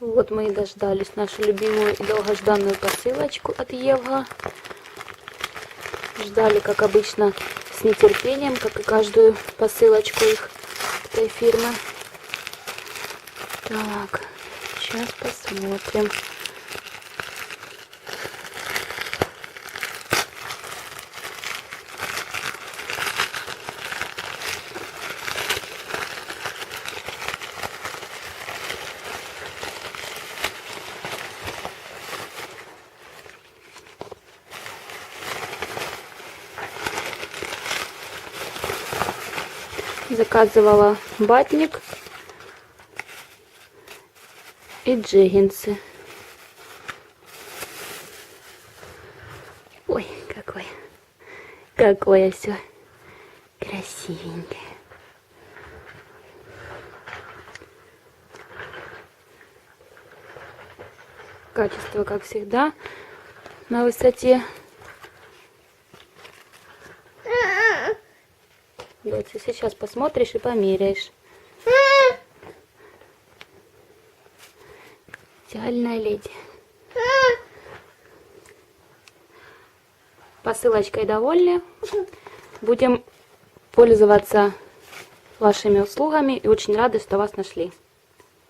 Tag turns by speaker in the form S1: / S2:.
S1: Вот мы и дождались нашу любимую и долгожданную посылочку от Евга. Ждали, как обычно, с нетерпением, как и каждую посылочку их этой фирмы. Так, сейчас посмотрим. Заказывала батник и джеггинсы. Ой, какой, какое все красивенькое. Качество, как всегда, на высоте. Доча, сейчас посмотришь и померяешь. Идеальная леди. Посылочкой довольны. Будем пользоваться вашими услугами и очень рады, что вас нашли.